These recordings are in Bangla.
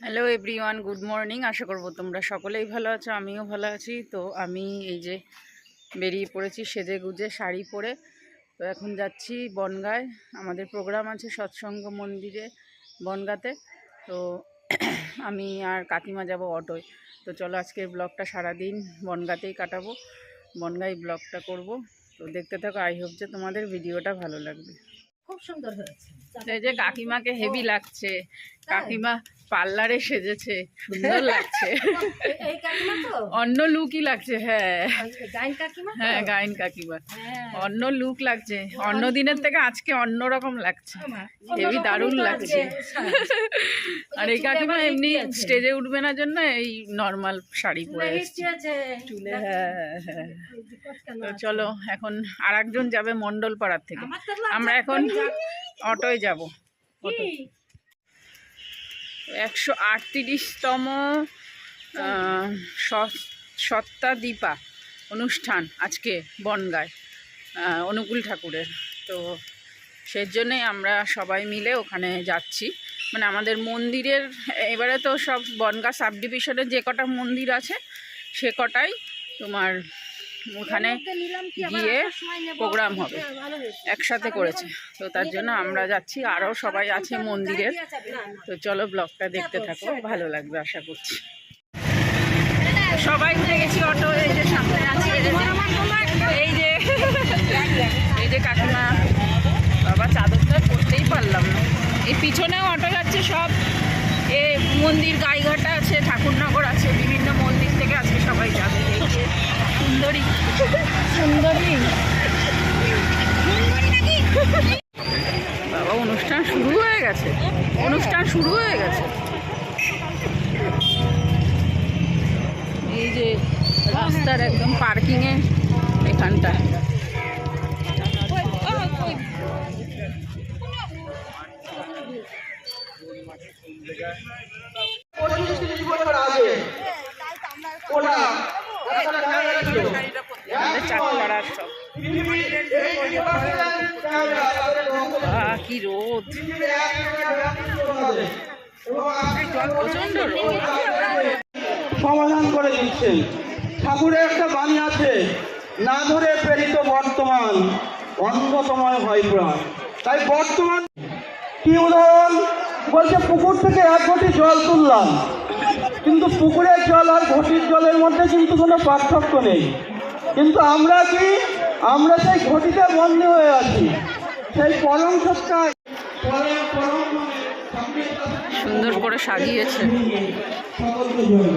হ্যালো এভরিওয়ান গুড মর্নিং আশা করব তোমরা সকলেই ভালো আছো আমিও ভালো আছি। তো আমি এই যে বেরিয়ে পড়েছি সেজে গুজে শাড়ি পরে। তো এখন যাচ্ছি বনগায়। আমাদের প্রোগ্রাম আছে সৎসঙ্গ মন্দিরে বনগাতে। তো আমি আর কাকিমা যাব অটোয়। তো চলো আজকের ব্লগটা সারাদিন বনগাতেই কাটাবো। বনগাই ব্লগটা করব। তো দেখতে থাকো আই হোপ যে তোমাদের ভিডিওটা ভালো লাগবে। খুব সুন্দর হয়েছে। এই যে কাকিমাকে হেভি লাগছে। কাকিমা পার্লারে সেজেছে সুন্দর লাগছে। অন্য লুকই লাগছে হ্যাঁ। কাকিমা হ্যাঁ গায়ন কাকিমা। হ্যাঁ। অন্য লুক লাগছে অন্য দিনের থেকে আজকে অন্য রকম লাগছে। হেভি দারুণ লাগছে। হ্যাঁ। আর এই কাকিমা এমনি স্টেজে উঠবে না জন্য এই নর্মাল শাড়ি পরে চুলে হ্যাঁ হ্যাঁ, তো চলো এখন আর একজন যাবে মন্ডল পাড়ার থেকে। আমার এখন অটোয় যাব? একশো আটত্রিশতম সত্তা দীপা অনুষ্ঠান আজকে বনগায় অনুকূল ঠাকুরের। তো সেই জন্যেই আমরা সবাই মিলে ওখানে যাচ্ছি। মানে আমাদের মন্দিরের, এবারে তো সব বনগা সাব ডিভিশনের যে কটা মন্দির আছে, সে কটাই তোমার ওখানে গিয়ে? প্রোগ্রাম হবে। একসাথে করেছে। তো তার জন্য আমরা যাচ্ছি। আরও সবাই আছে মন্দিরের। তো চলো ব্লগটা দেখতে থাকো। ভালো লাগবে আশা করছি। সবাই উঠে গেছি অটো। এই যে সামনে আছে, এই যে এই যে কাকিমা। বাবা চাদরটা পরতেই পারলাম না। এই পিছনেও অটো যাচ্ছে সব। এ মন্দির গাইঘাটা আছে ঠাকুরনগর আছে বিভিন্ন মন্দির থেকে আজকে সবাই যাবে এই যে সুন্দরী। সুন্দরী। বাবা, অনুষ্ঠান শুরু হয়ে গেছে। অনুষ্ঠান শুরু হয়ে গেছে। এই যে রাস্তার একদম পার্কিংয়ে এখানটা সমাধান করে দিচ্ছেন ঠাকুরের একটা বাণী আছে, না ধরে প্রেরিত বর্তমান, অন্ধতময় হয় প্রাণ। তাই বর্তমান কি উদাহরণ? বলছে, পুকুর থেকে এক ঘটি জল তুললাম। কিন্তু পুকুরের জল আর ঘটির জলের মধ্যে কিন্তু কোনো পার্থক্য নেই। কিন্তু আমরা কি? আমরা সেই ঘটিতে বন্দী হয়ে আছি। সেই পরম সত্তায় মানে সুন্দর করে সাজিয়েছে। সকলকে জয়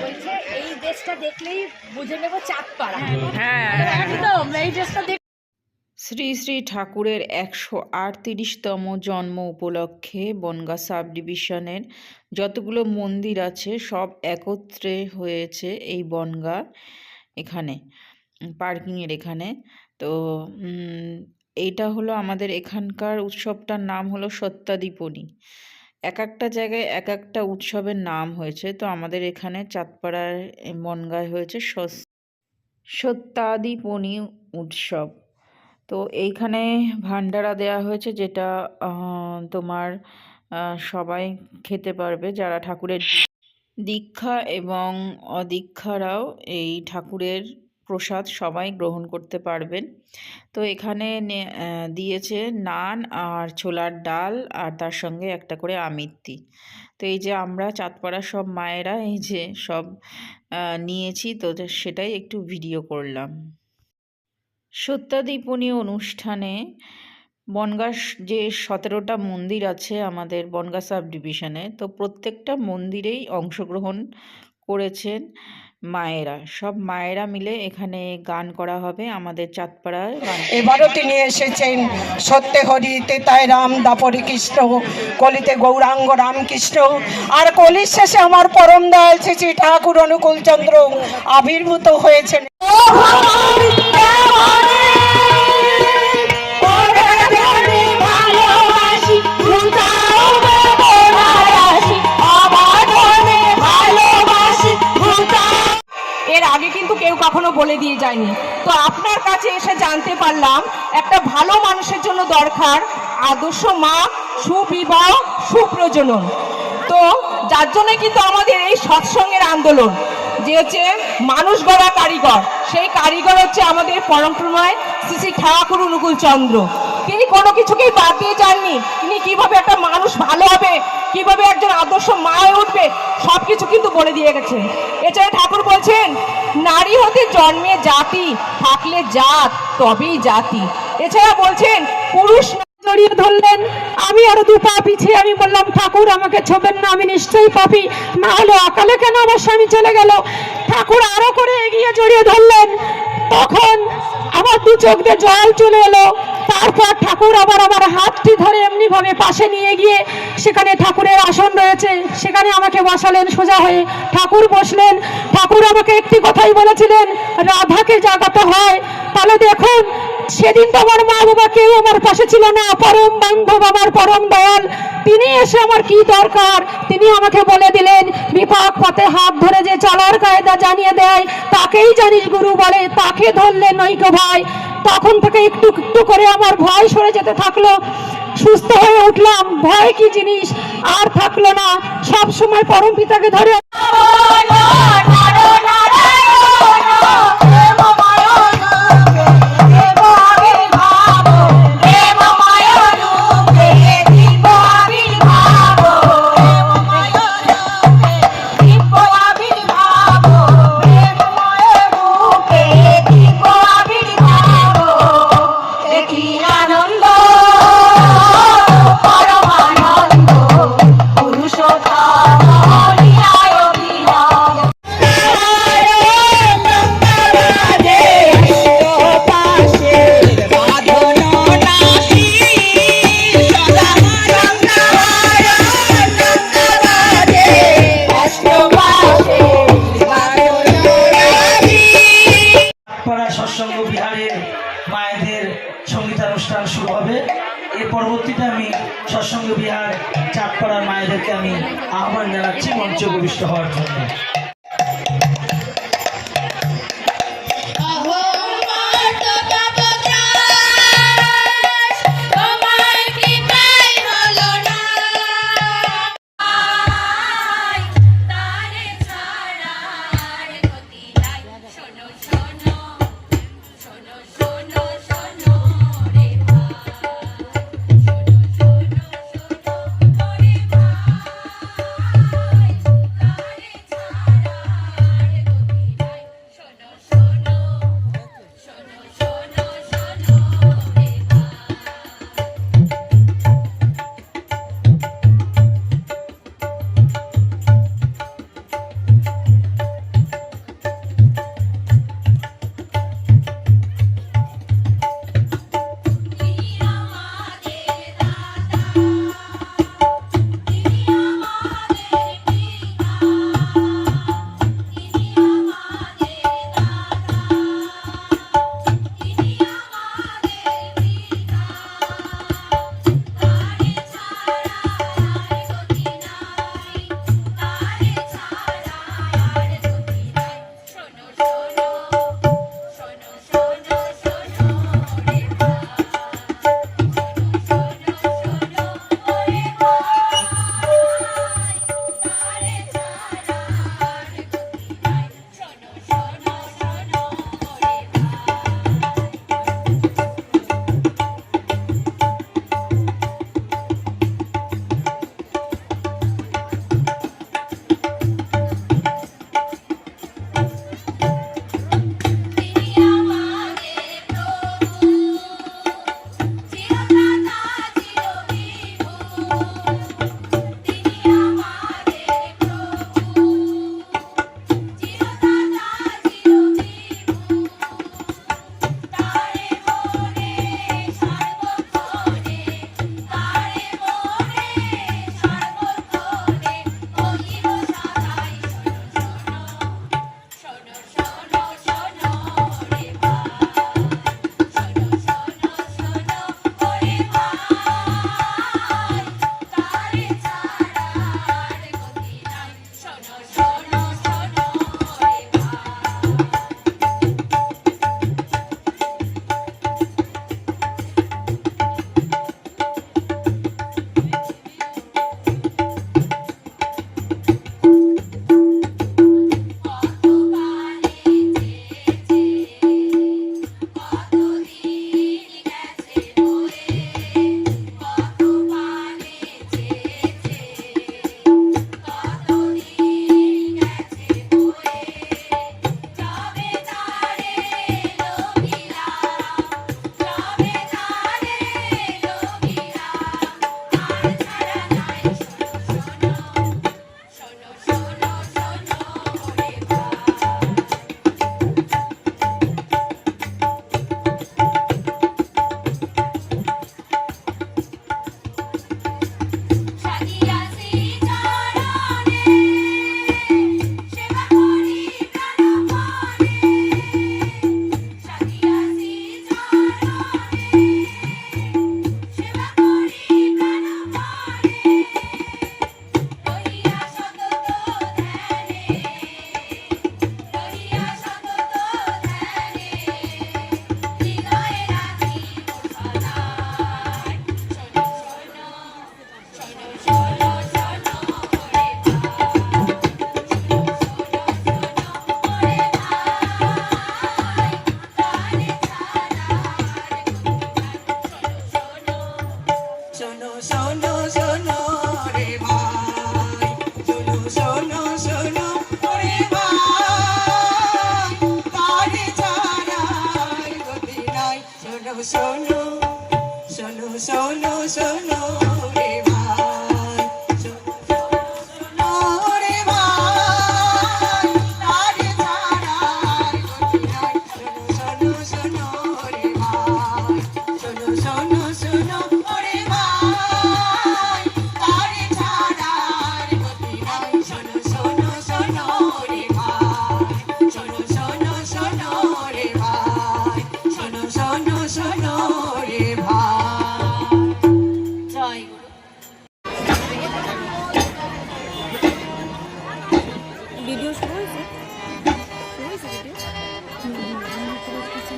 বলছে এই দেশটা দেখলেই বুঝে নেব চাঁদপাড়া। হ্যাঁ একদম এই দেশটা শ্রী শ্রী ঠাকুরের একশো আটত্রিশতম জন্ম উপলক্ষে বনগা সাব ডিভিশনের যতগুলো মন্দির আছে সব একত্রে হয়েছে এই বনগা এখানে। পার্কিংয়ের এখানে। তো এইটা হলো আমাদের এখানকার উৎসবটার নাম হলো সত্যাদীপনী এক একটা জায়গায় এক একটা উৎসবের নাম হয়েছে। তো আমাদের এখানে চাঁদপাড়ার এ, বনগায় হয়েছে সত্যাদীপনী উৎসব। তো এইখানে ভান্ডারা দেওয়া হয়েছে যেটা তোমার সবাই খেতে পারবে যারা ঠাকুরের দীক্ষা এবং অদীক্ষারাও এই ঠাকুরের প্রসাদ সবাই গ্রহণ করতে পারবেন। তো এখানে দিয়েছে নান আর ছোলার ডাল আর তার সঙ্গে একটা করে আমিত্তি। তো এই যে আমরা চাঁদপাড়ার সব মায়েরা এই যে সব নিয়েছি তো সেটাই একটু ভিডিও করলাম। সত্যাদীপনী অনুষ্ঠানে বনগাঁ যে সতেরোটা মন্দির আছে আমাদের বনগাঁ সাব ডিভিশনে তো প্রত্যেকটা মন্দিরেই অংশগ্রহণ করেছেন মায়েরা। সব মায়েরা মিলে এখানে গান করা হবে আমাদের চাঁদপাড়ায় গান। এবারও তিনি এসেছেন সত্যে হরি তেতায় রাম দাপরে কৃষ্ণ কলিতে গৌরাঙ্গ রামকৃষ্ণ আর কলির শেষে আমার পরম দয়াল শ্রী ঠাকুর অনুকূল চন্দ্র আবির্ভূত হয়েছেন। বলে দিয়ে যায়নি। তো আপনার কাছে এসে জানতে পারলাম, একটা ভালো মানুষের জন্য দরকার আদর্শ মা, সুবিবাহ, সুপ্রজনন। তো যার জন্য কিন্তু আমাদের এই সৎসঙ্গের আন্দোলন, যে হচ্ছে মানুষ গড়া কারিগর, সেই কারিগর হচ্ছে আমাদের পরম্পরায় শ্রী শ্রী ঠাকুর অনুকূল চন্দ্র তিনি কোনো কিছুকেই বাদ দিয়ে যাননি। তিনি কীভাবে একটা মানুষ ভালো হবে, কীভাবে একজন আদর্শ মা হয়ে উঠবে সব কিছু কিন্তু বলে দিয়ে গেছেন। এছাড়া ঠাকুর বলছেন নারী হতে জন্মে জাতি থাকলে জাত তবেই জাতি। এছাড়া বলছেন পুরুষ জড়িয়ে ধরলেন। আমি আরও দু পা পিছিয়ে আমি বললাম, ঠাকুর, আমাকে ছোবেন না, আমি নিশ্চয়ই পাপি। না হলে অকালে কেন আমার স্বামী চলে গেল? ঠাকুর আরও করে এগিয়ে জড়িয়ে ধরলেন। তখন আমার দু চোখ দিয়ে জল চলে এলো। তারপর ঠাকুর আবার আমার হাতটি ধরে এমনি ভাবে পাশে নিয়ে গিয়ে সেখানে ঠাকুরের আসন রয়েছে। সেখানে আমাকে বসালেন সোজা হয়ে। ঠাকুর বসলেন। ঠাকুর আমাকে একটি কথাই বলেছিলেন, রাধাকে জাগাতে হয়। তাহলে দেখুন সেদিন তো আমার মা বাবা কেউ আমার পাশে ছিল না পরম বান্ধব আমার পরম দয়াল তিনি এসে আমার কি দরকার তিনি আমাকে বলে দিলেন বিপাক পথে হাত ধরে যে চলার কায়দা জানিয়ে দেয় তাকেই জানিস গুরু বলে তাকে ধরলে নৈক ভাই তখন থেকে একটু একটু করে আমার ভয় সরে যেতে থাকল সুস্থ হয়ে উঠলাম ভয় কি জিনিস আর থাকল না সব সময় পরম পিতাকে ধরে বিহার চাঁদপাড়ার মায়েদেরকে আমি আহ্বান জানাচ্ছি মঞ্চ উপবিষ্ট হওয়ার জন্য।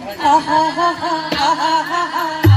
ha ha ha ha ha ha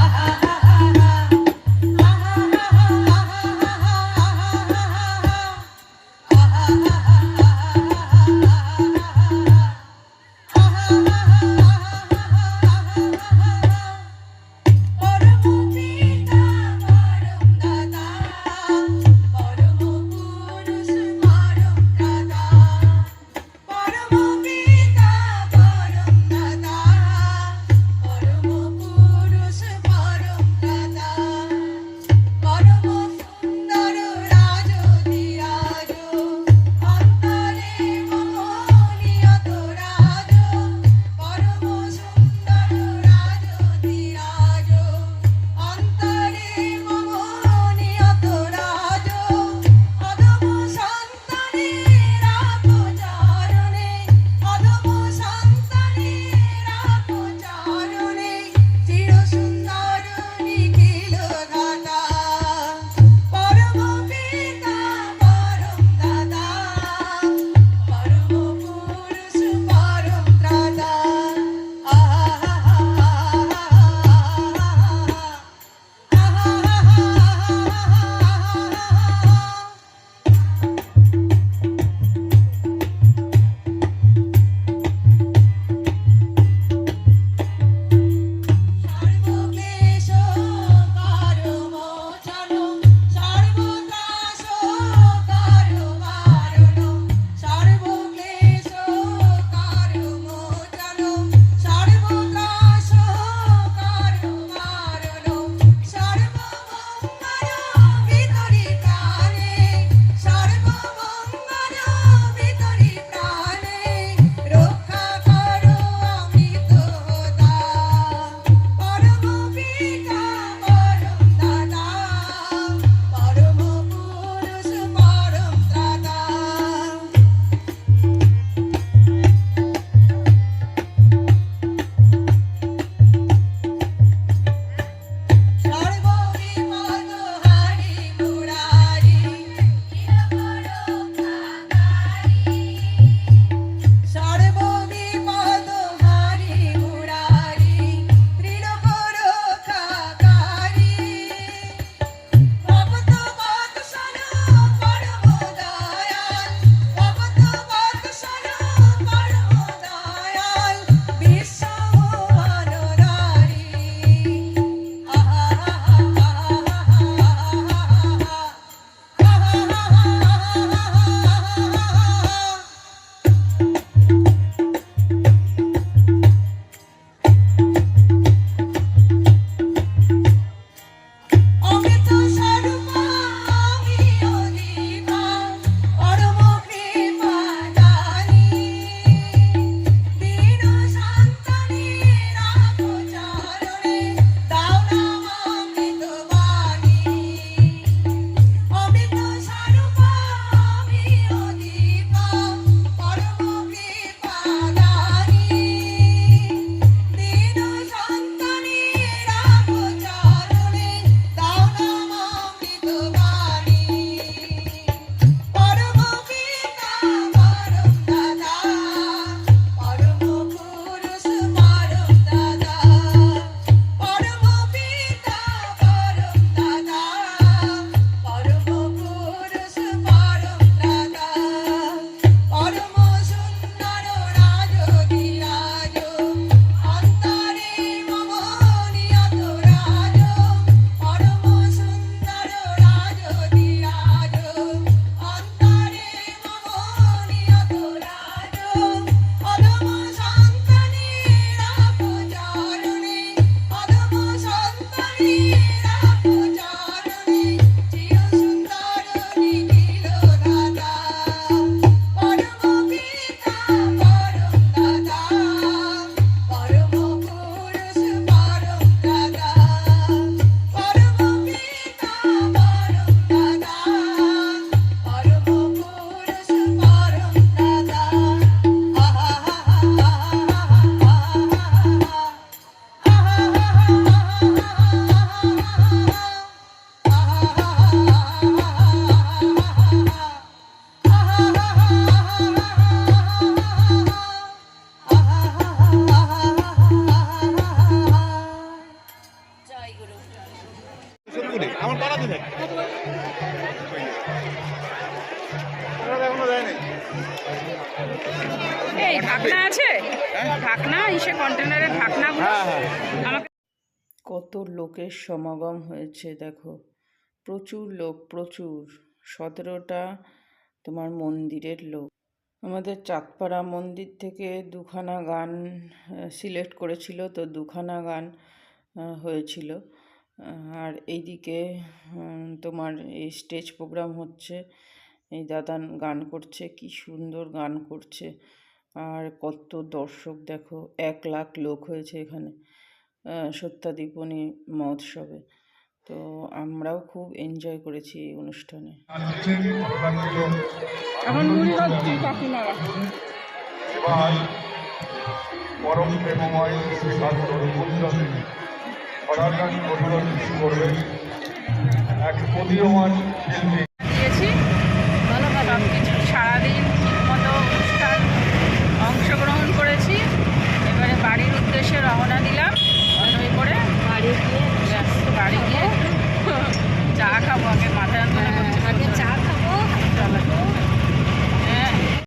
কত লোকের সমাগম হয়েছে, দেখো। প্রচুর লোক, প্রচুর। সতেরোটা তোমার মন্দিরের লোক। আমাদের চাঁদপাড়া মন্দির থেকে দুখানা গান সিলেক্ট করেছিল, তো দুখানা গান হয়েছিল। আর এইদিকে তোমার এই স্টেজ প্রোগ্রাম হচ্ছে। এই দাদা গান করছে, কি সুন্দর গান করছে। আর কত দর্শক দেখো এক লাখ লোক হয়েছে এখানে আহ, সত্যাদীপনী মহোৎসবে। তো আমরাও খুব এনজয় করেছি এই অনুষ্ঠানে। পরম প্রেমময় করবেন এক প্রদীয়মান শিল্পী। কিছু সারাদিন এসে রওনা দিলাম। অটোয় করে বাড়ি গিয়ে চা খাব আগে মাথায় হ্যাঁ, চা খাব।